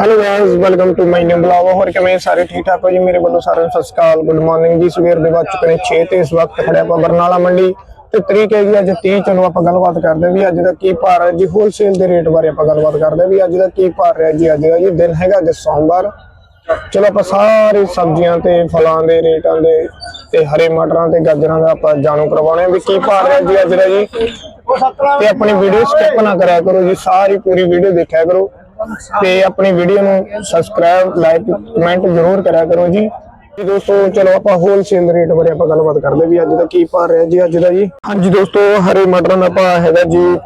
Hello guys welcome to my new blog ਹੋਰ ਕਿਵੇਂ ਸਾਰੇ ਠੀਕ ਠਾਕ ਹੋ ਜੀ। ਮੇਰੇ ਵੱਲੋਂ ਸਾਰਿਆਂ ਨੂੰ ਸਤਿ ਸ਼੍ਰੀ ਅਕਾਲ। ਗੁੱਡ ਮਾਰਨਿੰਗ ਜੀ। ਸਵੇਰ ਦੇ ਵੱਜ ਚੁੱਕੇ ਨੇ 6 ਤੇ ਇਸ ਵਕਤ ਖੜਿਆ ਆਪਾਂ ਬਰਨਾਲਾ ਮੰਡੀ। ਤੇ ਤਰੀਕ ਹੈਗੀ ਅੱਜ 30 ਚਲੋ ਆਪਾਂ ਗੱਲਬਾਤ ਕਰਦੇ ਵੀ ਅੱਜ ਦਾ ਕੀ ਭਾਅ ਹੈ ਜੀ। ਹੋਲਸੇਲ ਦੇ ਰੇਟ ਬਾਰੇ ਆਪਾਂ ਗੱਲਬਾਤ ਕਰਦੇ ਵੀ ਅੱਜ ਦਾ ਕੀ ਭਾਅ ਰਿਹਾ ਜੀ। ਅੱਜ ਦਾ ਜੀ ਦਿਨ ਹੈਗਾ ਅੱਜ ਸੋਮਵਾਰ। ਚਲੋ ਆਪਾਂ ਸਾਰੇ ਸਬਜ਼ੀਆਂ ਤੇ ਫਲਾਂ ਦੇ ਰੇਟਾਂ ਦੇ ਤੇ ਹਰੇ ਮਟਰਾਂ ਤੇ ਗਾਜਰਾਂ ਦਾ ਆਪਾਂ ਜਾਣੂ ਕਰਵਾਉਣੇ ਵੀ ਕੀ ਭਾਅ ਰਿਹਾ ਜੀ ਅੱਜ ਦਾ ਜੀ। ਤੇ ਆਪਣੀ ਵੀਡੀਓ ਸਕਿਪ ਨਾ ਕਰਿਆ ਕਰੋ ਜੀ। ਸਾਰੀ ਪੂਰੀ ਵੀਡੀਓ ਦੇਖਿਆ ਕਰੋ। ਤੇ ਆਪਣੀ ਵੀਡੀਓ ਨੂੰ ਸਬਸਕ੍ਰਾਈਬ ਲਾਈਕ ਕਮੈਂਟ ਜ਼ਰੂਰ ਕਰਿਆ ਕਰੋ ਜੀ। ਜੀ ਦੋਸਤੋ, ਚਲੋ ਆਪਾਂ ਹੋਲਸੇਲ ਰੇਟ ਬਾਰੇ ਆਪਾਂ ਗੱਲਬਾਤ ਕਰਦੇ ਵੀ ਅੱਜ ਦਾ ਕੀ ਭਾਅ ਰਿਹਾ ਜੀ, ਅੱਜ ਦਾ ਜੀ। ਹਾਂਜੀ ਦੋਸਤੋ, ਹਰੇ ਮਟਰਾਂ ਦਾ ਭਾਅ ਹੈਗਾ ਜੀ।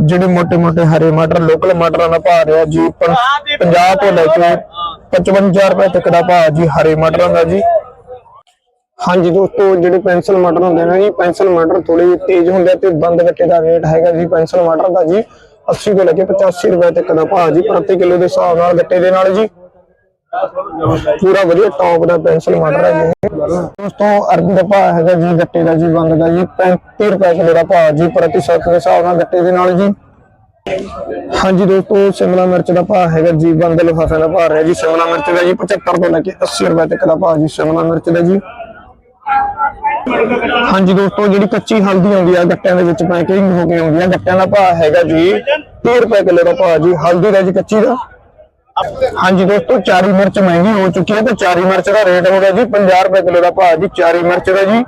ਜਿਹੜੇ ਮੋٹے-ਮੋٹے ਹਰੇ ਮਟਰ ਲੋਕਲ ਮਟਰਾਂ ਦਾ ਭਾਅ ਰਿਹਾ ਜੀ। 50 ਤੋਂ ਲੈ ਕੇ 55000 ਰੁਪਏ ਤੱਕ ਦਾ ਭਾਅ ਜੀ ਹਰੇ ਮਟਰਾਂ ਦਾ ਜੀ। ਹਾਂਜੀ ਦੋਸਤੋ, ਜਿਹੜੇ ਪੈਨਸਲ ਮਟਰ ਹੁੰਦੇ ਨੇ ਜੀ ਪੈਨਸਲ ਮਟਰ ਥੋੜੇ ਤੇਜ਼ ਹੁੰਦੇ ਤੇ ਬੰਦ ਗੱਟੇ ਦਾ ਰੇਟ ਹੈਗਾ ਜੀ ਪੈਨਸਲ ਮਟਰ ਦਾ ਜੀ। 80 ਤੋਂ ਲੈ ਕੇ 85 ਰੁਪਏ ਤੱਕ ਦਾ ਭਾਅ ਜੀ, ਪ੍ਰਤੀ ਕਿਲੋ ਦੇ ਹਿਸਾਬ ਨਾਲ ਗੱਟੇ ਦੇ ਨਾਲ ਜੀ। ਪੂਰਾ ਵਧੀਆ ਟੌਪ ਦਾ ਪੈਨਸਲ ਮਟਰ ਹੈ ਜੀ। ਦੋਸਤੋ, ਅਰਬੀ ਦਾ ਭਾਅ ਹੈਗਾ ਜੀ, ਗੱਟੇ ਦਾ ਜੀ, ਬੰਦ ਦਾ ਜੀ 35 ਰੁਪਏ ਕਿਲੋ ਦਾ ਭਾਅ ਜੀ, ਪ੍ਰਤੀ ਸੱਤ ਦੇ ਹਿਸਾਬ ਨਾਲ ਗੱਟੇ ਦੇ ਨਾਲ ਜੀ। ਹਾਂਜੀ ਦੋਸਤੋ, ਸ਼ਿਮਲਾ ਮਿਰਚ ਦਾ ਭਾਅ ਹੈਗਾ ਜੀ, ਬੰਦ ਲਿਫਾਫੇ ਦਾ ਭਾਅ ਹੈ ਜੀ, ਸ਼ਿਮਲਾ ਮਿਰਚ ਦਾ ਜੀ 75 ਤੋਂ ਲੈ ਕੇ 80 ਰੁਪਏ ਤੱਕ ਦਾ ਭਾਅ ਜੀ, ਸ਼ਿਮਲਾ ਮਿਰਚ ਦਾ ਜੀ। ਹਾਂਜੀ ਦੋਸਤੋ, ਜਿਹੜੀ ਕੱਚੀ ਹਲਦੀ ਆਉਂਦੀ ਆ ਗੱਟਿਆਂ ਦੇ ਵਿੱਚ ਪੈਕਿੰਗ ਹੋ ਕੇ ਆਉਂਦੀ ਆ, ਗੱਟਿਆਂ ਦਾ ਭਾਅ ਹੈਗਾ ਜੀ 30 ਰੁਪਏ ਕਿਲੋ ਦਾ ਭਾਅ ਜੀ, ਹਲਦੀ ਦਾ ਜੀ, ਕੱਚੀ ਦਾ। ਹਾਂਜੀ ਦੋਸਤੋ, ਚਾਰੀ ਮਿਰਚ ਮਹਿੰਗੀ ਹੋ ਚੁੱਕੀ ਹੈ ਤੇ ਚਾਰੀ ਮਿਰਚ ਦਾ ਰੇਟ ਹੋ ਗਿਆ ਜੀ 50 ਰੁਪਏ ਕਿਲੋ ਦਾ ਭਾਅ ਜੀ, ਚਾਰੀ ਮਿਰਚ ਦਾ ਜੀ।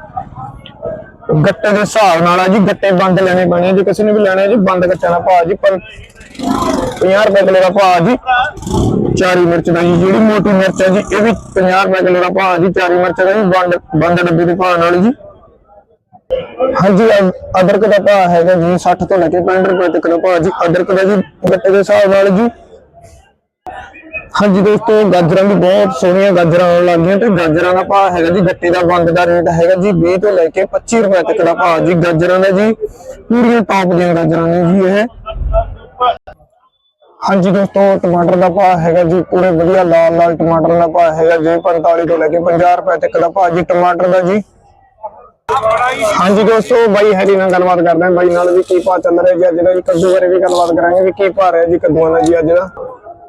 ਗੱਟੇ ਦੇ ਹਿਸਾਬ ਨਾਲ ਆ ਜੀ, ਗੱਟੇ ਬੰਦ ਲੈਣੇ ਪੈਣੇ ਆ ਜੇ, ਕਿਸੇ ਨੇ ਵੀ ਲੈਣੇ ਜੀ, ਬੰਦ ਗੱਟਿਆਂ ਦਾ ਭਾਅ ਜੀ, ਪਰ 50 ਰੁਪਏ ਕਿਲੋ ਦਾ ਭਾਅ ਜੀ। ਚਾਰੀ ਮਿਰਚ ਦਾ ਜੀ ਜਿਹੜੀ ਮੋਟੀ ਮਿਰਚ ਹੈ ਜੀ ਇਹ ਵੀ 50 ਰੁਪਏ ਕਿਲੋ ਦਾ ਭਾਅ ਜੀ, ਚਾਰੀ ਮਿਰਚ ਦਾ ਜੀ ਬੰਦ ਬੰਦ ਡੱਬੇ ਦੇ ਭਾਅ ਨਾਲ ਜੀ। ਹਾਂਜੀ ਅਦਰਕ ਦਾ ਭਾਅ ਹੈਗਾ ਜੀ 60 ਤੋਂ ਲੈ ਕੇ 65 ਰੁਪਏ ਤੱਕ ਦਾ ਭਾਅ ਜੀ, ਅਦਰਕ ਦਾ ਜੀ, ਗੱਟੇ ਦੇ ਹਿਸਾਬ ਨਾਲ ਜੀ। ਹਾਂਜੀ ਦੋਸਤੋ, ਗਾਜਰਾਂ ਵੀ ਬਹੁਤ ਸੋਹਣੀਆਂ ਗਾਜਰਾਂ ਆਉਣ ਲੱਗ ਗਈਆਂ ਤੇ ਗਾਜਰਾਂ ਦਾ ਭਾਅ ਹੈਗਾ ਜੀ, ਗੱਟੇ ਦਾ ਬੰਦ ਦਾ ਰੇਟ ਹੈਗਾ ਜੀ 20 ਤੋਂ ਲੈ ਕੇ 25 ਰੁਪਏ ਤੱਕ ਦਾ ਭਾਅ ਜੀ, ਗਾਜਰਾਂ ਦਾ ਜੀ, ਪੂਰੀਆਂ ਟੌਪ ਦੀਆਂ ਗਾਜਰਾਂ ਨੇ ਜੀ ਇਹ। ਹਾਂਜੀ ਦੋਸਤੋ, ਟਮਾਟਰ ਦਾ ਭਾਅ ਹੈਗਾ ਜੀ ਪੂਰੇ ਵਧੀਆ ਲਾਲ ਲਾਲ ਟਮਾਟਰ ਦਾ ਭਾਅ ਹੈਗਾ ਜੀ 45 ਤੋਂ ਲੈ ਕੇ 50 ਰੁਪਏ ਤੱਕ ਦਾ ਭਾਅ ਜੀ ਟਮਾਟਰ ਦਾ ਜੀ। ਹਾਂਜੀ ਦੋਸਤੋ, ਬਾਈ ਹੈਰੀ ਨਾਲ ਗੱਲਬਾਤ ਕਰਦੇ ਹਾਂ। ਬਾਈ ਨਾਲ ਵੀ ਕੀ ਭਾਅ ਚੱਲ ਰਿਹਾ ਜੀ ਅੱਜ ਦਾ ਜੀ? ਕੱਦੂ ਬਾਰੇ ਵੀ ਗੱਲਬਾਤ ਕਰਾਂਗੇ ਵੀ ਕੀ ਭਾਅ ਰਿਹਾ ਜੀ ਕੱਦੂਆਂ ਦਾ ਜੀ ਅੱਜ ਦਾ।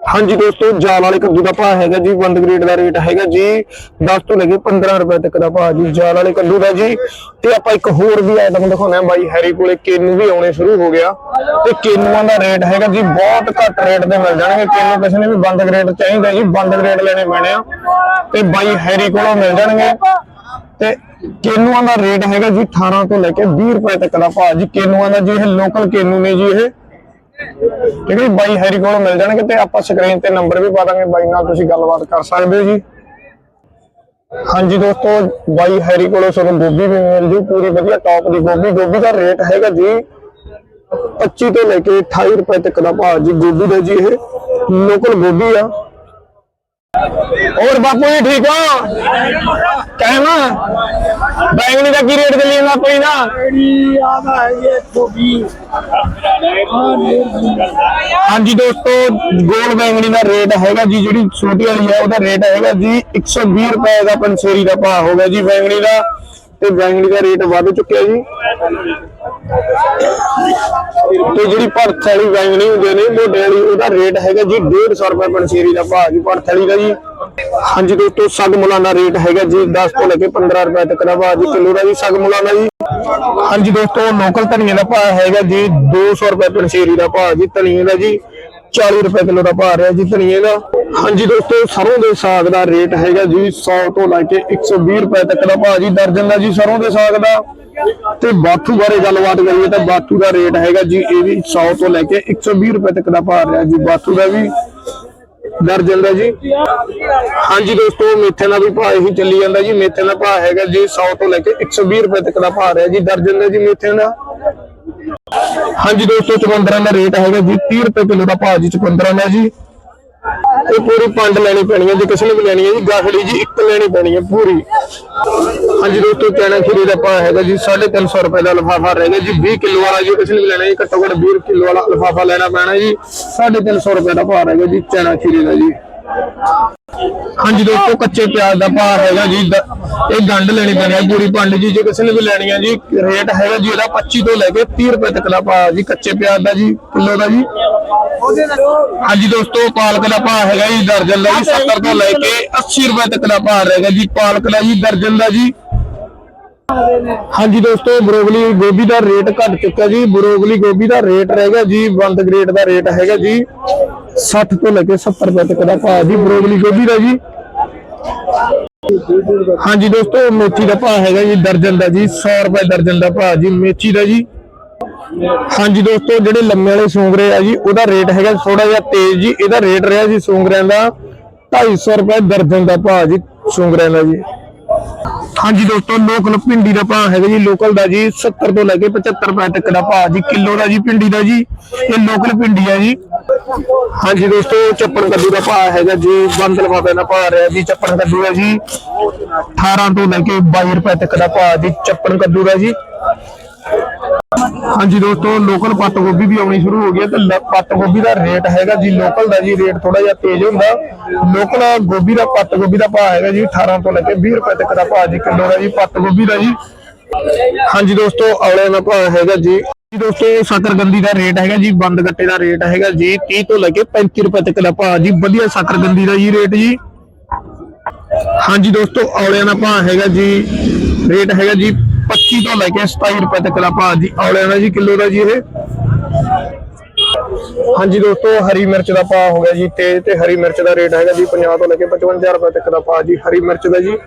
ਹਾਂਜੀ ਦੋਸਤੋ, ਜਾਲ ਵਾਲੇ ਕੱਦੂ ਦਾ ਭਾਅ ਹੈਗਾ ਜੀ ਬੰਦ ਗ੍ਰੇਡ ਦਾ ਰੇਟ ਹੈਗਾ ਜੀ 10 ਤੋਂ ਲੈ ਕੇ 15 ਰੁਪਏ ਤੱਕ ਦਾ ਭਾਅ ਜੀ, ਜਾਲ ਵਾਲੇ ਕੱਦੂ ਦਾ ਜੀ। ਤੇ ਆਪਾਂ ਇੱਕ ਹੋਰ ਵੀ ਆਈਟਮ ਦਿਖਾਉਂਦੇ ਬਾਈ, ਹੈਰੀ ਕੋਲੇ ਕੇਨੂ ਵੀ ਆਉਣੇ ਸ਼ੁਰੂ ਹੋ ਗਿਆ। ਤੇ ਕੇਨੂਆਂ ਦਾ ਰੇਟ ਹੈਗਾ ਜੀ, ਬਹੁਤ ਘੱਟ ਰੇਟ ਤੇ ਮਿਲ ਜਾਣਗੇ। ਕੇਨੂ ਕਿਸੇ ਨੇ ਵੀ ਬੰਦ ਗ੍ਰੇਡ ਚਾਹੀਦਾ ਜੀ ਬੰਦ ਗ੍ਰੇਡ ਲੈਣੇ ਪੈਣੇ ਆ। ਤੇ ਬਾਈ, ਹੈਰੀ ਕੋਲੋਂ ਮਿਲ ਜਾਣਗੇ। ਤੇ ਕੇਨੂਆਂ ਦਾ ਰੇਟ ਹੈਗਾ ਜੀ 18 ਤੋਂ ਲੈ ਕੇ 20 ਰੁਪਏ ਤੱਕ ਦਾ ਭਾਅ ਜੀ, ਕੇਨੂਆਂ ਦਾ ਜੀ, ਇਹ ਲੋਕਲ ਕੇਨੂ ਨੇ ਜੀ ਇਹ। ਠੀਕ ਹੈ ਬਾਈ ਹੈਰੀ ਕੋਲੋਂ ਮਿਲ ਜਾਣਗੇ ਤੇ ਆਪਾਂ ਸਕਰੀਨ ਤੇ ਨੰਬਰ ਵੀ ਪਾ ਦਾਂਗੇ। ਬਾਈ ਨਾਲ ਤੁਸੀਂ ਗੱਲਬਾਤ ਕਰ ਸਕਦੇ ਹੋ ਜੀ। ਹਾਂਜੀ ਦੋਸਤੋ, ਬਾਈ ਹੈਰੀ ਕੋਲੋਂ ਤੁਹਾਨੂੰ ਗੋਭੀ ਵੀ ਮਿਲ ਜੂ, ਪੂਰੀ ਵਧੀਆ ਟੌਪ ਦੀ ਗੋਭੀ। ਗੋਭੀ ਦਾ ਰੇਟ ਹੈਗਾ ਜੀ 25 ਤੋਂ ਲੈ ਕੇ 28 ਰੁਪਏ ਤੱਕ ਦਾ ਭਾਅ ਜੀ, ਗੋਭੀ ਦਾ ਜੀ ਇਹ। ਲੋਕਲ ਗੋਭੀ ਆ। ਹੋਰ ਬਾਪੂ ਜੀ ਠੀਕ ਹੋ? ਕਹਿਮਾ ਬੈਂਗਣੀ ਦਾ ਕੀ ਰੇਟ ਚੱਲੀ ਜਾਂਦਾ ਕੋਈ ਨਾ ਹਾਂਜੀ ਦੋਸਤੋ ਗੋਲ ਬੈਂਗਣੀ ਦਾ ਰੇਟ ਹੈਗਾ ਜੀ, ਜਿਹੜੀ ਛੋਟੀ ਵਾਲੀ ਹੈ, ਉਹਦਾ ਰੇਟ ਹੈਗਾ ਜੀ 120 ਰੁਪਏ ਦਾ ਪੰਸੇਰੀ ਦਾ ਭਾਅ ਹੋ ਗਿਆ ਜੀ ਬੈਂਗਣੀ ਦਾ ਤੇ ਬੈਂਗਣੀ ਦਾ ਰੇਟ ਵੱਧ ਚੁੱਕਿਆ ਜੀ। ਤੇ ਜਿਹੜੀ ਭਰਥ ਵਾਲੀ ਬੈਂਗਣੀ ਹੁੰਦੀ ਨੇ, ਮੋਢੇ ਵਾਲੀ, ਉਹਦਾ ਰੇਟ ਹੈਗਾ ਜੀ 150 ਰੁਪਏ ਪੰਸੇਰੀ ਦਾ ਭਾਅ ਜੀ ਭਰਥ ਵਾਲੀ ਦਾ ਜੀ। ਹਾਂਜੀ ਦੋਸਤੋ, ਸਗ ਮੁਲਾਨਾ ਰੇਟ ਹੈਗਾ ਜੀ 10 ਤੋਂ ਲੈ ਕੇ 15 ਰੁਪਏ ਤੱਕ ਦਾ ਭਾਅ ਜੀ, ਕਿਲੋ ਦਾ ਜੀ ਸਗ ਮੁਲਾਨਾ ਜੀ। ਹਾਂਜੀ ਦੋਸਤੋ ਲੋਕਲ ਧਨੀਏ ਦਾ ਭਾਅ ਹੈਗਾ ਜੀ 200 ਰੁਪਏ ਪੰਸੇਰੀ ਦਾ ਭਾਅ ਜੀ, ਧਨੀਏ ਦਾ ਜੀ। 40 ਰੁਪਏ ਕਿਲੋ ਦਾ ਭਾਅ ਰਿਹਾ ਜੀ ਧਨੀਏ ਦਾ। ਹਾਂਜੀ ਦੋਸਤੋ ਸਰੋਂ ਦੇ ਸਾਗ ਦਾ ਰੇਟ ਹੈਗਾ ਜੀ 100 ਤੋਂ ਲੈ ਕੇ 120 ਰੁਪਏ ਤੱਕ ਦਾ ਭਾਅ ਜੀ ਦਰਜਨ ਦਾ ਜੀ ਸਰੋਂ ਦੇ ਸਾਗ ਦਾ। ਤੇ ਬਾਥੂ ਬਾਰੇ ਗੱਲਬਾਤ ਕਰੀਏ ਤਾਂ ਬਾਥੂ ਦਾ ਰੇਟ ਹੈਗਾ ਜੀ, ਇਹ ਵੀ 100 ਤੋਂ ਲੈ ਕੇ 120 ਰੁਪਏ ਤੱਕ ਦਾ ਭਾਅ ਰਿਹਾ ਜੀ। ਬਾਥੂ ਦਾ ਵੀ ਦਰਜਨ ਦਾ ਜੀ। ਹਾਂਜੀ ਦੋਸਤੋ, ਮੇਥੇ ਦਾ ਵੀ ਭਾਅ ਇਹੀ ਚੱਲੀ ਜਾਂਦਾ ਜੀ। ਮੇਥੇ ਦਾ ਭਾਅ ਹੈਗਾ ਜੀ 100 ਤੋਂ ਲੈ ਕੇ 120 ਰੁਪਏ ਤੱਕ ਦਾ ਭਾਅ ਰਿਹਾ ਜੀ। ਦਰਜਨ ਦਾ ਜੀ ਮੇਥੇ ਦਾ। ਹਾਂਜੀ ਦੋਸਤੋ, ਚੁਕੰਦਰਾਂ ਦਾ ਰੇਟ ਹੈਗਾ ਜੀ 30 ਰੁਪਏ ਕਿਲੋ ਦਾ ਭਾਅ ਜੀ ਚੁਕੰਦਰਾਂ ਦਾ ਜੀ। ਇਹ ਪੂਰੀ ਪੰਡ ਲੈਣੀ ਪੈਣੀ ਹੈ, ਜੇ ਕਿਸੇ ਨੇ ਵੀ ਲੈਣੀ ਹੈ ਜੀ ਗਾਖੜੀ ਜੀ, ਇੱਕ ਲੈਣੀ ਪੈਣੀ ਹੈ ਪੂਰੀ। ਹਾਂਜੀ ਦੋਸਤੋ, ਚੈਨਾ ਖੀਰੇ ਦਾ ਭਾਅ ਹੈਗਾ ਜੀ 350 ਰੁਪਏ ਦਾ ਲਫਾਫਾ ਰਹੇਗਾ ਜੀ। 20 ਕਿਲੋ ਵਾਲਾ ਜੀ ਕਿਸੇ ਨੇ ਵੀ ਲੈਣਾ ਜੀ ਘੱਟੋ ਘੱਟ 20 ਕਿਲੋ ਵਾਲਾ ਲਫਾਫਾ ਲੈਣਾ ਪੈਣਾ ਜੀ। 350 ਰੁਪਏ ਦਾ ਭਾਅ ਰਹੇਗਾ ਜੀ, ਚੈਨਾ ਖੀਰੇ ਦਾ ਜੀ। ਹਾਂਜੀ ਦੋਸਤੋ, ਕੱਚੇ ਪਿਆਜ਼ ਦਾ ਭਾਅ ਹੈਗਾ ਜੀ। ਇਹ ਗੰਢ ਲੈਣੀ ਪੈਣੀ ਹੈ ਪੂਰੀ ਪੰਡ ਜੀ। ਜੇ ਕਿਸੇ ਨੇ ਵੀ ਲੈਣੀ ਹੈ ਜੀ, ਰੇਟ ਹੈਗਾ ਜੀ ਇਹਦਾ 25 ਤੋਂ ਲੈ ਕੇ 30 ਰੁਪਏ ਤੱਕ ਦਾ ਭਾਅ ਜੀ, ਕੱਚੇ ਪਿਆਜ਼ ਦਾ ਜੀ, ਕਿਲੋ ਦਾ ਜੀ। ਹਾਂਜੀ ਦੋਸਤੋ, ਪਾਲਕ ਦਾ ਭਾਅ ਹੈਗਾ ਜੀ, ਦਰਜਨ ਦਾ ਜੀ 70 ਤੋਂ ਲੈ ਕੇ 80 ਰੁਪਏ ਤੱਕ ਦਾ ਭਾਅ ਰਹੇਗਾ ਜੀ। ਪਾਲਕ ਦਾ ਜੀ, ਦਰਜਨ ਦਾ ਜੀ ਹਾਂਜੀ ਦੋਸਤੋ ਬਰੋਕਲੀ ਗੋਭੀ ਦਾ ਰੇਟ ਘਟ ਚੁੱਕਾ ਜੀ। ਬਰੋਕਲੀ ਗੋਭੀ ਦਾ ਰੇਟ ਰਹੇਗਾ ਜੀ, ਬੰਦ ਗ੍ਰੇਡ ਦਾ ਰੇਟ ਹੈਗਾ ਜੀ 60 ਤੋਂ ਲੈ ਕੇ 70 ਰੁਪਏ ਤੱਕ ਦਾ ਭਾਅ ਜੀ ਬਰੋਕਲੀ ਗੋਭੀ ਦਾ ਜੀ। ਹਾਂਜੀ ਦੋਸਤੋ, ਮੇਥੀ ਦਾ ਭਾਅ ਹੈਗਾ ਜੀ, ਦਰਜਨ ਦਾ ਜੀ 100 ਰੁਪਏ ਦਰਜਨ ਦਾ ਭਾਅ ਜੀ, ਮੇਥੀ ਦਾ ਜੀ। ਹਾਂਜੀ ਦੋਸਤੋ, ਜਿਹੜੇ ਲੰਮੇ ਵਾਲੇ ਸੂੰਗਰੇ ਆ ਜੀ, ਉਹਦਾ ਰੇਟ ਹੈਗਾ ਥੋੜਾ ਜਿਹਾ ਤੇਜ਼ ਜੀ, ਇਹਦਾ ਰੇਟ ਰਿਹਾ ਜੀ ਸੂੰਗਰਿਆਂ ਦਾ 250 ਰੁਪਏ ਦਰਜਨ ਦਾ ਭਾਅ ਜੀ, ਸੂੰਗਰਿਆਂ ਦਾ ਜੀ। ਹਾਂਜੀ ਦੋਸਤੋ, ਲੋਕਲ ਭਿੰਡੀ ਦਾ ਭਾਅ ਹੈਗਾ ਜੀ, ਲੋਕਲ ਦਾ ਜੀ 70 ਤੋਂ ਲੈ ਕੇ 75 ਰੁਪਏ ਤੱਕ ਦਾ ਭਾਅ ਜੀ, ਕਿਲੋ ਦਾ ਜੀ ਭਿੰਡੀ ਦਾ ਜੀ, ਇਹ ਲੋਕਲ ਭਿੰਡੀ ਹੈ ਜੀ। ਹਾਂਜੀ ਦੋਸਤੋ ਚੱਪਣ ਕੱਦੂ ਦਾ ਭਾਅ ਹੈਗਾ ਜੀ ਬੰਦ ਲਫਾਫੇ ਦਾ ਭਾਅ ਰਿਹਾ ਜੀ ਚੱਪਣ ਕੱਦੂ ਦਾ ਜੀ। 18 ਤੋਂ ਲੈ ਕੇ 22 ਰੁਪਏ ਤੱਕ ਦਾ ਭਾਅ ਜੀ ਚੱਪਣ ਕੱਦੂ ਦਾ ਜੀ। ਹਾਂਜੀ ਦੋਸਤੋ ਲੋਕਲ ਪੱਤ ਗੋਭੀ ਵੀ ਆਉਣੀ ਸ਼ੁਰੂ ਹੋ ਗਈ ਹੈ ਤੇ ਪੱਤ ਗੋਭੀ ਦਾ ਰੇਟ ਹੈਗਾ ਜੀ ਲੋਕਲ ਦਾ ਜੀ ਰੇਟ ਥੋੜਾ ਜਿਹਾ ਤੇਜ਼ ਹੁੰਦਾ। ਲੋਕਲ ਗੋਭੀ ਦਾ ਪੱਤ ਗੋਭੀ ਦਾ ਭਾਅ ਹੈਗਾ ਜੀ 18 ਤੋਂ ਲੈ ਕੇ 20 ਰੁਪਏ ਤੱਕ ਦਾ ਭਾਅ ਜੀ, ਕਿਲੋ ਦਾ ਜੀ ਪੱਤ ਗੋਭੀ ਦਾ ਜੀ। ਹਾਂਜੀ ਦੋਸਤੋ ਔਲੇ ਦਾ ਭਾਅ ਹੈਗਾ ਜੀ। ਜੀ ਦੋਸਤੋ, ਸ਼ੱਕਰਗੰਦੀ ਦਾ ਰੇਟ ਹੈਗਾ ਜੀ, ਬੰਦ ਗੱਟੇ ਦਾ ਰੇਟ ਹੈਗਾ ਜੀ 30 ਤੋਂ ਲੈ ਕੇ 35 ਰੁਪਏ ਤੱਕ ਦਾ ਭਾਅ ਜੀ, ਵਧੀਆ ਸ਼ਕਰਗੰਦੀ ਦਾ ਜੀ ਰੇਟ ਜੀ। ਹਾਂਜੀ ਦੋਸਤੋ ਔਲਿਆਂ ਦਾ ਭਾਅ ਹੈਗਾ ਜੀ ਰੇਟ ਹੈਗਾ ਜੀ 25 ਤੋਂ ਲੈ ਕੇ 27 ਰੁਪਏ ਤੱਕ ਦਾ ਭਾਅ ਜੀ ਔਲਿਆਂ ਦਾ ਜੀ ਕਿਲੋ ਦਾ ਜੀ ਇਹ? ਹਾਂਜੀ ਦੋਸਤੋ ਹਰੀ ਮਿਰਚ ਦਾ ਭਾਅ ਹੋ ਗਿਆ ਜੀ ਤੇਜ਼ ਤੇ ਹਰੀ ਮਿਰਚ ਦਾ ਰੇਟ ਹੈਗਾ ਜੀ 50 ਤੋਂ ਲੈ ਕੇ 55 ਰੁਪਏ ਤੱਕ ਦਾ ਭਾਅ ਜੀ ਹਰੀ ਮਿਰਚ ਦਾ ਜੀ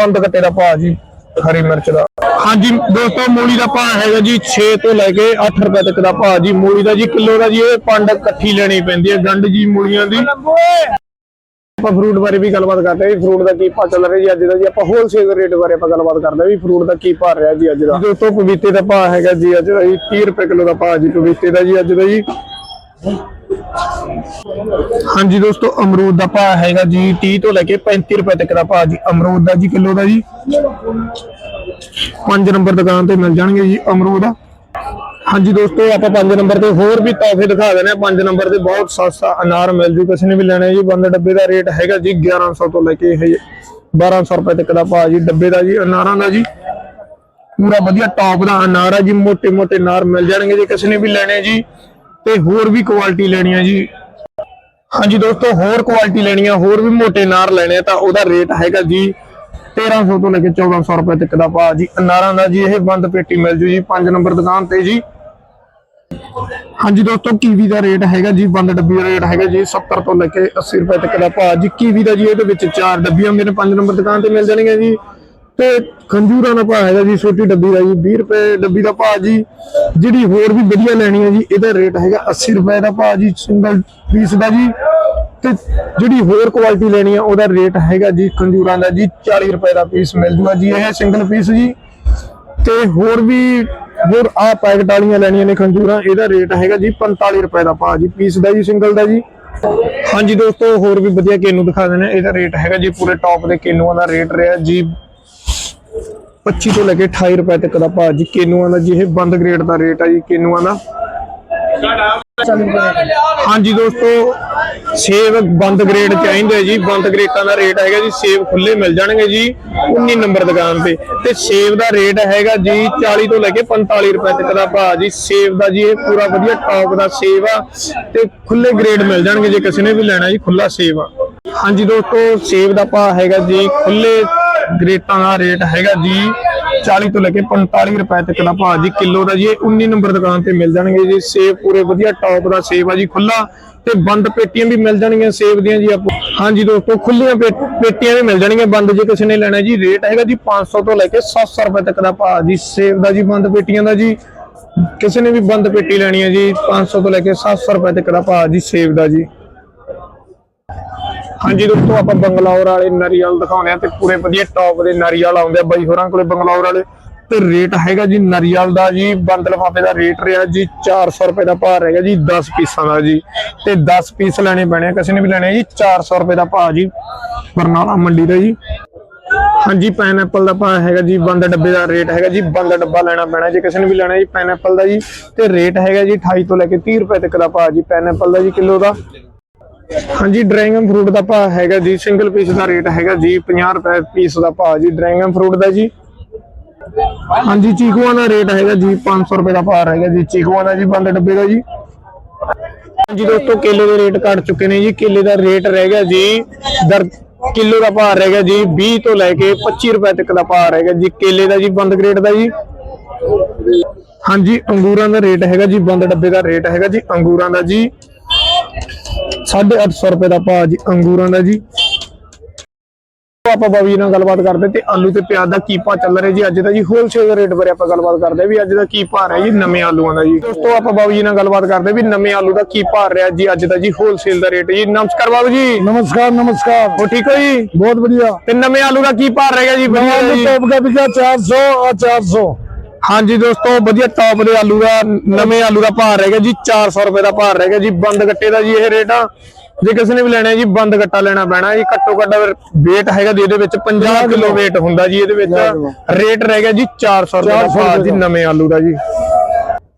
ਬੰਦ ਗੱਟੇ ਦਾ ਭਾਅ ਜੀ ਹਰੀ ਮਿਰਚ ਦਾ। ਹਾਂਜੀ ਦੋਸਤੋ ਮੂਲੀ ਦਾ ਭਾਅ ਹੈਗਾ ਜੀ 6 ਤੋਂ ਲੈ ਕੇ 8 ਰੁਪਏ ਤੱਕ ਦਾ ਭਾਅ ਜੀ ਮੂਲੀ ਦਾ ਜੀ ਕਿਲੋ ਦਾ ਜੀ ਇਹ ਪੰਡ ਇਕੱਠੀ ਲੈਣੀ ਪੈਂਦੀ ਹੈ ਗੰਢ ਜੀ ਮੂਲੀਆਂ ਦੀ। ਆਪਾਂ ਫਰੂਟ ਬਾਰੇ ਵੀ ਗੱਲਬਾਤ ਕਰਦੇ ਹਾਂ ਵੀ ਫਰੂਟ ਦਾ ਕੀ ਭਾਅ ਚੱਲ ਰਿਹਾ ਜੀ ਅੱਜ ਦਾ ਜੀ, ਆਪਾਂ ਹੋਲਸੇਲ ਰੇਟ ਬਾਰੇ ਆਪਾਂ ਗੱਲਬਾਤ ਕਰਦੇ ਹਾਂ ਵੀ ਫਰੂਟ ਦਾ ਕੀ ਭਾਅ ਰਿਹਾ ਜੀ ਅੱਜ ਦਾ। ਦੋਸਤੋ ਪਪੀਤੇ ਦਾ ਭਾਅ ਹੈਗਾ ਜੀ, ਅੱਜ ਦਾ ਜੀ 30 ਰੁਪਏ ਕਿਲੋ ਦਾ ਭਾਅ ਜੀ ਪਪੀਤੇ ਦਾ ਜੀ, ਅੱਜ ਦਾ ਜੀ। ਹਾਂਜੀ ਦੋਸਤੋ, ਅਮਰੂਦ ਦਾ ਭਾਅ ਹੈਗਾ ਜੀ 30 ਤੋਂ ਲੈ ਕੇ 35 ਰੁਪਏ ਤੱਕ ਦਾ ਭਾਅ ਜੀ। ਅਮਰੂਦ ਦਾ ਜੀ ਕਿਲੋ ਦਾ ਜੀ। 5 ਨੰਬਰ ਦੁਕਾਨ ਤੇ ਮਿਲ ਜਾਣਗੇ ਜੀ ਅਮਰੂਦ ਹਾਂਜੀ ਦੋਸਤੋ, ਆਪਾਂ ਪੰਜ ਨੰਬਰ ਤੇ ਹੋਰ ਵੀ ਤੋਹਫੇ ਦਿਖਾ ਦੇਣੇ ਆ ਪੰਜ ਨੰਬਰ ਤੇ ਬਹੁਤ ਸਸਤਾ ਅਨਾਰ ਮਿਲ ਜੂ। ਕਿਸੇ ਨੇ ਵੀ ਲੈਣਾ ਜੀ। ਬੰਦ ਡੱਬੇ ਦਾ ਰੇਟ ਹੈਗਾ ਜੀ 1100 ਤੋਂ ਲੈ ਕੇ ਇਹ 1200 ਰੁਪਏ ਤੱਕ ਦਾ ਭਾਅ ਜੀ। ਡੱਬੇ ਦਾ ਜੀ, ਅਨਾਰਾਂ ਦਾ ਜੀ। ਪੂਰਾ ਵਧੀਆ ਟੌਪ ਦਾ ਅਨਾਰ ਆ ਜੀ। ਮੋٹے ਮੋٹے ਨਾਰ ਮਿਲ ਜਾਣਗੇ ਜੇ ਕਿਸੇ ਨੇ ਵੀ ਲੈਣੇ ਜੀ। ਤੇ ਹੋਰ ਵੀ ਕੁਆਲਿਟੀ ਲੈਣੀ ਆ ਜੀ। ਹਾਂਜੀ ਦੋਸਤੋ, ਹੋਰ ਕੁਆਲਿਟੀ ਲੈਣੀ ਆ ਹੋਰ ਵੀ ਮੋٹے ਨਾਰ ਲੈਣੇ ਆ ਤਾਂ ਉਹਦਾ ਰੇਟ ਹੈਗਾ ਜੀ 1300 ਤੋਂ ਲੈ ਕੇ 1400 ਰੁਪਏ ਤੱਕ ਦਾ ਭਾਅ ਜੀ। ਅਨਾਰਾਂ ਦਾ ਜੀ, ਇਹ ਬੰਦ ਪੇਟੀ ਮਿਲ ਜੂ ਜੀ। ਪੰਜ ਨੰਬਰ ਦੁਕਾਨ ਤੇ ਜੀ। ਹਾਂਜੀ ਦੋਸਤੋ, ਕੀਵੀ ਦਾ ਰੇਟ ਹੈਗਾ ਜੀ ਬੰਦ ਡੱਬੀ ਦਾ ਰੇਟ ਹੈਗਾ ਜੀ 70 ਤੋਂ ਲੈ ਕੇ 80 ਰੁਪਏ ਤੱਕ ਦਾ ਭਾਅ ਜੀ। ਕੀਵੀ ਦਾ ਜੀ, ਇਹਦੇ ਵਿੱਚ ਚਾਰ ਡੱਬੀਆਂ ਮੇਰੇ 5 ਨੰਬਰ ਦੁਕਾਨ ਤੇ ਮਿਲ ਜਾਣਗੀਆਂ ਜੀ। ਤੇ ਖੰਜੂਰਾਂ ਦਾ ਭਾਅ ਹੈਗਾ ਜੀ, ਛੋਟੀ ਡੱਬੀ ਦਾ ਜੀ 20 ਰੁਪਏ ਡੱਬੀ ਦਾ ਭਾਅ ਜੀ। ਜਿਹੜੀ ਹੋਰ ਵੀ ਵਧੀਆ ਲੈਣੀ ਹੈ ਜੀ, ਇਹਦਾ ਰੇਟ ਹੈਗਾ 80 ਰੁਪਏ ਦਾ ਭਾਅ ਜੀ, ਸਿੰਗਲ ਪੀਸ ਦਾ ਜੀ। ਤੇ ਜਿਹੜੀ ਹੋਰ ਕੁਆਲਿਟੀ ਲੈਣੀ ਹੈ ਉਹਦਾ ਰੇਟ ਹੈਗਾ ਜੀ, ਖੰਜੂਰਾਂ ਦਾ ਜੀ 40 ਰੁਪਏ ਦਾ ਪੀਸ ਮਿਲ ਜੂਗਾ ਜੀ, ਇਹ ਸਿੰਗਲ ਪੀਸ ਜੀ। ਤੇ ਹੋਰ ਵੀ ਹੋਰ ਆ ਪੈਕਟ ਵਾਲੀਆਂ ਲੈਣੀਆਂ ਨੇ ਖੰਜੂਰਾਂ, ਇਹਦਾ ਰੇਟ ਹੈਗਾ ਜੀ 45 ਰੁਪਏ ਦਾ ਭਾਅ ਜੀ ਪੀਸ ਦਾ ਜੀ ਸਿੰਗਲ ਦਾ ਜੀ। ਹਾਂਜੀ ਦੋਸਤੋ, ਹੋਰ ਵੀ ਵਧੀਆ ਕੇਨੂ ਦਿਖਾ ਦਿੰਦੇ ਇਹਦਾ ਰੇਟ ਹੈਗਾ ਜੀ ਪੂਰੇ ਟੌਪ ਦੇ ਕੇਨੂਆਂ ਦਾ ਰੇਟ ਰਿਹਾ ਜੀ। 25 ਤੋਂ ਲੈ ਕੇ 28 ਰੁਪਏ ਤੱਕ ਦਾ ਭਾਅ ਜੀ, ਕੇਨੂਆਂ ਦਾ ਜੀ, ਇਹ ਬੰਦ ਗ੍ਰੇਡ ਦਾ ਰੇਟ ਆ ਜੀ, ਕੇਨੂਆਂ ਦਾ। ਹਾਂਜੀ ਦੋਸਤੋ, ਸੇਬ ਬੰਦ ਗ੍ਰੇਡ ਚਾਹੀਦੇ ਜੀ। ਬੰਦ ਗ੍ਰੇਡਾਂ ਦਾ ਰੇਟ ਹੈਗਾ ਜੀ, ਸੇਬ ਖੁੱਲੇ ਮਿਲ ਜਾਣਗੇ ਜੀ 19 ਨੰਬਰ ਦੁਕਾਨ ਤੇ। ਤੇ ਸੇਬ ਦਾ ਰੇਟ ਹੈਗਾ ਜੀ 40 ਤੋਂ ਲੈ ਕੇ 45 ਰੁਪਏ ਤੱਕ ਦਾ ਭਾਅ ਜੀ। ਸੇਬ ਦਾ ਜੀ, ਇਹ ਪੂਰਾ ਵਧੀਆ ਟੌਪ ਦਾ ਸੇਬ ਆ। ਤੇ ਖੁੱਲੇ ਗ੍ਰੇਡ ਮਿਲ ਜਾਣਗੇ ਜੇ ਕਿਸੇ ਨੇ ਵੀ ਲੈਣਾ ਜੀ ਖੁੱਲਾ ਸੇਬ ਆ। ਹਾਂਜੀ ਦੋਸਤੋ, ਸੇਬ ਦਾ ਭਾਅ ਹੈਗਾ ਜੀ ਖੁੱਲੇ ਗ੍ਰੇਟਾਂ ਦਾ ਰੇਟ ਹੈਗਾ ਜੀ 40 ਤੋਂ ਲੈ ਕੇ 45 ਰੁਪਏ ਤੱਕ ਦਾ ਭਾਅ ਜੀ ਕਿਲੋ ਦਾ ਜੀ। ਇਹ 19 ਨੰਬਰ ਦੁਕਾਨ ਤੇ ਮਿਲ ਜਾਣਗੇ ਜੀ। ਸੇਬ ਪੂਰੇ ਵਧੀਆ ਟੌਪ ਦਾ ਸੇਬ ਆ ਜੀ ਖੁੱਲਾ ਤੇ ਬੰਦ ਪੇਟੀਆਂ ਵੀ ਮਿਲ ਜਾਣਗੀਆਂ ਸੇਬ ਦੀਆਂ ਜੀ ਆਪੋ। ਹਾਂਜੀ ਦੋਸਤੋ ਖੁੱਲੀਆਂ ਪੇ- ਪੇਟੀਆਂ ਵੀ ਮਿਲ ਜਾਣਗੀਆਂ। ਬੰਦ ਜੇ ਕਿਸੇ ਨੇ ਲੈਣਾ ਜੀ, ਰੇਟ ਹੈਗਾ ਜੀ 500 ਤੋਂ ਲੈ ਕੇ 700 ਰੁਪਏ ਤੱਕ ਦਾ ਭਾਅ ਜੀ। ਸੇਬ ਦਾ ਜੀ, ਬੰਦ ਪੇਟੀਆਂ ਦਾ ਜੀ। ਕਿਸੇ ਨੇ ਵੀ ਬੰਦ ਪੇਟੀ ਲੈਣੀ ਹੈ ਜੀ 500 ਤੋਂ ਲੈ ਕੇ 700 ਰੁਪਏ ਤੱਕ ਦਾ ਭਾਅ ਜੀ ਸੇਬ ਦਾ ਜੀ। ਹਾਂਜੀ ਦੋਸਤੋ ਆਪਾਂ ਬੰਗਲੌਰ ਵਾਲੇ ਨਾਰੀਅਲ ਦਿਖਾਉਂਦੇ ਆ ਤੇ ਪੂਰੇ ਵਧੀਆ ਟੌਪ ਦੇ ਨਾਰੀਅਲ ਆਉਂਦੇ ਆ ਬਾਈ ਹੋਰਾਂ ਕੋਲੇ ਬੰਗਲੌਰ ਵਾਲੇ, ਤੇ ਰੇਟ ਹੈਗਾ ਜੀ ਨਾਰੀਅਲ ਦਾ ਜੀ ਬੰਦ ਲਫਾਫੇ ਦਾ ਰੇਟ ਰਿਹਾ ਜੀ 400 ਰੁਪਏ ਦਾ ਭਾਅ ਹੈਗਾ ਜੀ 10 ਪੀਸਾਂ ਦਾ ਜੀ, ਤੇ 10 ਪੀਸ ਲੈਣੇ ਪੈਣੇ ਕਿਸੇ ਨੇ ਵੀ ਲੈਣੇ ਜੀ 400 ਰੁਪਏ ਦਾ ਭਾਅ ਜੀ, ਬਰਨਾਲਾ ਮੰਡੀ ਦਾ ਜੀ। ਹਾਂਜੀ ਪਾਈਨਐਪਲ ਦਾ ਭਾਅ ਹੈਗਾ ਜੀ, ਬੰਦ ਡੱਬੇ ਦਾ ਰੇਟ ਹੈਗਾ ਜੀ, ਬੰਦ ਡੱਬਾ ਲੈਣਾ ਪੈਣਾ ਜੇ, ਕਿਸੇ ਨੇ ਵੀ ਲੈਣਾ ਜੀ ਪਾਈਨਐਪਲ ਦਾ ਜੀ, ਤੇ ਰੇਟ ਹੈਗਾ ਜੀ 28 ਤੋਂ ਲੈ ਕੇ 30 ਰੁਪਏ ਤੱਕ ਦਾ ਭਾਅ ਜੀ ਪਾਈਨਐਪਲ ਦਾ ਜੀ ਕਿਲੋ ਦਾ। ਹਾਂਜੀ ਡਰੈਗਨ ਫਰੂਟ ਦਾ ਭਾਅ ਹੈਗਾ ਜੀ ਸਿੰਗਲ ਪੀਸ ਦਾ ਰੇਟ ਹੈਗਾ ਜੀ 50 ਰੁਪਏ ਪੀਸ ਦਾ ਭਾਅ ਜੀ ਡਰੈਗਨ ਫਰੂਟ ਦਾ ਜੀ। ਹਾਂਜੀ, ਚੀਕੂਆਂ ਦਾ ਰੇਟ ਹੈਗਾ ਜੀ 500 ਰੁਪਏ ਦਾ ਭਾਅ ਹੈਗਾ ਜੀ, ਚੀਕੂਆਂ ਦਾ ਜੀ ਬੰਦ ਡੱਬੇ ਦਾ ਜੀ। ਹਾਂਜੀ ਦੋਸਤੋ, ਕੇਲੇ ਦੇ ਰੇਟ ਘਟ ਚੁੱਕੇ ਨੇ ਜੀ, ਕੇਲੇ ਦਾ ਰੇਟ ਰਹਿ ਗਿਆ ਜੀ, ਦਰ ਕਿਲੋ ਦਾ ਭਾਅ ਰਹਿ ਗਿਆ ਜੀ 20 ਤੋਂ ਲੈ ਕੇ 25 ਰੁਪਏ ਤੱਕ ਦਾ ਭਾਅ ਰਹਿ ਗਿਆ ਜੀ, ਕੇਲੇ ਦਾ ਜੀ, ਬੰਦ ਗ੍ਰੇਡ ਦਾ ਜੀ। ਹਾਂਜੀ, ਅੰਗੂਰਾਂ ਦਾ ਰੇਟ ਹੈਗਾ ਜੀ, ਬੰਦ ਡੱਬੇ ਦਾ ਰੇਟ ਹੈਗਾ ਜੀ, ਅੰਗੂਰਾਂ ਦਾ ਜੀ। 850 ਰੁਪਏ ਦਾ ਭਾਅ ਜੀ ਅੰਗੂਰਾਂ ਦਾ ਜੀ। ਆਪਾਂ ਬਾਬੀ ਨਾਲ ਗੱਲਬਾਤ ਕਰਦੇ ਤੇ ਆਲੂ ਤੇ ਪਿਆਜ਼ ਦਾ ਕੀ ਭਾਅ ਚੱਲ ਰਿਹਾ ਜੀ? ਅੱਜ ਦਾ ਜੀ ਹੋਲਸੇਲ ਰੇਟ ਬਾਰੇ ਆਪਾਂ ਗੱਲਬਾਤ ਕਰਦੇ ਵੀ ਅੱਜ ਦਾ ਕੀ ਭਾਅ ਰਿਹਾ ਜੀ ਨਵੇਂ ਆਲੂਆਂ ਦਾ ਜੀ। ਦੋਸਤੋ ਆਪਾਂ ਬਾਬੀ ਨਾਲ ਗੱਲਬਾਤ ਕਰਦੇ ਵੀ ਨਵੇਂ ਆਲੂ ਦਾ ਕੀ ਭਾਅ ਰਿਹਾ ਜੀ ਅੱਜ ਦਾ ਜੀ ਹੋਲਸੇਲ ਦਾ ਰੇਟ ਜੀ। ਨਮਸਕਾਰ ਬਾਬੂ ਜੀ। ਨਮਸਕਾਰ ਨਮਸਕਾਰ। ਉਹ ਠੀਕ ਹੋ ਜੀ? ਬਹੁਤ ਵਧੀਆ। ਤੇ ਨਵੇਂ ਆਲੂ ਦਾ ਕੀ ਭਾਅ ਰਹੇਗਾ ਜੀ? ਵਧੀਆ ਜੀ। ਟੋਪ ਦਾ ਵਿਕਾ 400 ਆ 400 ਹਾਂਜੀ ਦੋਸਤੋ ਵਧੀਆ ਟੌਪ ਦੇ ਆਲੂ ਦਾ ਨਵੇਂ ਆਲੂ ਦਾ ਭਾਅ ਰਹੇਗਾ ਜੀ 400 ਰੁਪਏ ਦਾ ਭਾਅ ਰਹੇਗਾ ਜੀ ਬੰਦ ਗੱਟੇ ਦਾ ਜੀ ਇਹ ਰੇਟ। ਆ ਜੇ ਕਿਸੇ ਨੇ ਵੀ ਲੈਣਾ ਜੀ ਬੰਦ ਗੱਟਾ ਲੈਣਾ ਪੈਣਾ ਜੀ ਘੱਟੋ ਘੱਟ weight ਹੈਗਾ ਜੀ ਇਹਦੇ ਵਿੱਚ 50 ਕਿਲੋ weight ਹੁੰਦਾ ਜੀ ਇਹਦੇ ਵਿੱਚ ਰੇਟ ਰਹੇਗਾ ਜੀ 400 ਰੁਪਏ ਦਾ 400 ਭਾਅ ਜੀ। ਨਵੇਂ ਆਲੂ ਦਾ ਜੀ।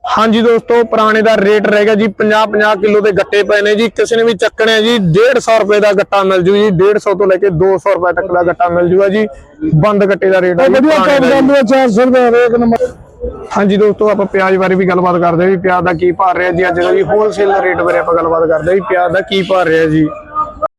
ਹਾਂਜੀ ਦੋਸਤੋ ਪੁਰਾਣੇ ਦਾ ਰੇਟ ਰਹੇਗਾ ਜੀ 50 50 ਕਿਲੋ ਦੇ ਗੱਟੇ ਪਏ ਨੇ ਜੀ। ਕਿਸੇ ਨੇ ਵੀ ਚੱਕਣੇ ਜੀ 150 ਰੁਪਏ ਦਾ ਗੱਟਾ ਮਿਲ ਜੂ ਜੀ। 150 ਤੋਂ ਲੈ ਕੇ 200 ਰੁਪਏ ਤੱਕ ਦਾ ਗੱਟਾ ਮਿਲ ਜੂਗਾ ਜੀ। ਬੰਦ ਗੱਟੇ ਦਾ ਰੇਟ ਹੈ ਵਧੀਆ ਰੁਪਏ ਹਾਂਜੀ ਦੋਸਤੋ ਆਪਾਂ ਪਿਆਜ਼ ਬਾਰੇ ਵੀ ਗੱਲਬਾਤ ਕਰਦੇ ਆ ਵੀ ਪਿਆਜ਼ ਦਾ ਕੀ ਭਾਅ ਰਿਹਾ ਜੀ ਅੱਜ ਦਾ ਜੀ? ਹੋਲਸੇਲ ਰੇਟ ਬਾਰੇ ਆਪਾਂ ਗੱਲਬਾਤ ਕਰਦੇ ਆ ਵੀ ਪਿਆਜ਼ ਦਾ ਕੀ ਭਾਅ ਰਿਹਾ ਜੀ?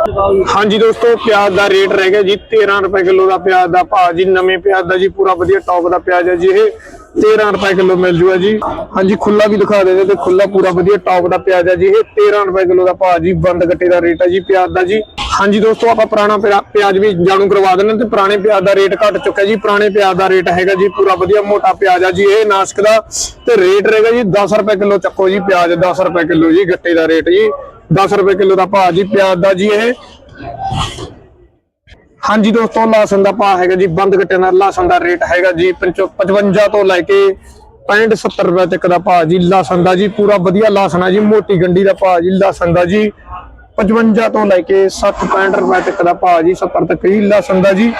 ਹਾਂਜੀ ਦੋਸਤੋ, ਪਿਆਜ਼ ਦਾ ਰੇਟ ਰਹਿ ਗਿਆ ਜੀ 13 ਰੁਪਏ ਕਿਲੋ ਦਾ ਪਿਆਜ਼ ਦਾ ਭਾਅ ਜੀ, ਨਵੇਂ ਪਿਆਜ਼ ਦਾ ਜੀ, ਪੂਰਾ ਵਧੀਆ ਟੌਪ ਦਾ ਪਿਆਜ਼ ਹੈ ਜੀ ਇਹ। 13 ਰੁਪਏ ਕਿਲੋ ਮਿਲ ਜੂਗਾ ਜੀ। ਹਾਂਜੀ ਖੁੱਲਾ ਵੀ ਦਿਖਾ ਦੇ ਤੇ ਖੁੱਲਾ ਪੂਰਾ ਵਧੀਆ ਟੌਪ ਦਾ ਪਿਆਜ਼ ਹੈ ਜੀ ਇਹ। 13 ਰੁਪਏ ਕਿਲੋ ਦਾ ਭਾਅ ਜੀ ਬੰਦ ਗੱਟੇ ਦਾ ਰੇਟ ਹੈ ਜੀ ਪਿਆਜ਼ ਦਾ ਜੀ। ਹਾਂਜੀ ਦੋਸਤੋ, ਆਪਾਂ ਪੁਰਾਣਾ ਪਿਆਜ਼ ਵੀ ਜਾਣੂ ਕਰਵਾ ਦਿੰਦੇ ਤੇ ਪੁਰਾਣੇ ਪਿਆਜ਼ ਦਾ ਰੇਟ ਘਟ ਚੁੱਕਾ ਜੀ। ਪੁਰਾਣੇ ਪਿਆਜ਼ ਦਾ ਰੇਟ ਹੈਗਾ ਜੀ, ਪੂਰਾ ਵਧੀਆ ਮੋਟਾ ਪਿਆਜ਼ ਆ ਜੀ ਇਹ ਨਾਸ਼ਕ ਦਾ। ਤੇ ਰੇਟ ਰਹੇਗਾ ਜੀ 10 ਰੁਪਏ ਕਿਲੋ ਚੱਕੋ ਜੀ ਪਿਆਜ਼ 10 ਰੁਪਏ ਕਿਲੋ ਜੀ ਗੱਟੇ ਦਾ ਰੇਟ ਜੀ। 10 ਰੁਪਏ ਕਿਲੋ ਦਾ ਭਾਅ ਜੀ, ਪਿਆਜ਼ ਦਾ ਜੀ ਇਹ। ਹਾਂਜੀ ਦੋਸਤੋ ਲਸਣ ਦਾ ਭਾਅ ਹੈਗਾ ਜੀ, ਬੰਦ ਗੱਟੇ ਨਾਲ ਲਸਣ ਦਾ ਰੇਟ ਹੈਗਾ ਜੀ 55 ਤੋਂ ਲੈ ਕੇ 65 70 ਰੁਪਏ ਤੱਕ ਦਾ ਭਾਅ ਜੀ ਲਸਣ ਦਾ ਜੀ, ਪੂਰਾ ਵਧੀਆ ਲਸਣ ਆ ਜੀ, ਮੋਟੀ ਗੰਡੀ ਦਾ ਭਾਅ ਜੀ ਲਸਣ ਦਾ ਜੀ 55 ਤੋਂ ਲੈ ਕੇ 60 65 ਰੁਪਏ ਤੱਕ ਦਾ ਭਾਅ ਜੀ 70 ਤੱਕ ਜੀ ਲਸਣ ਦਾ ਜੀ।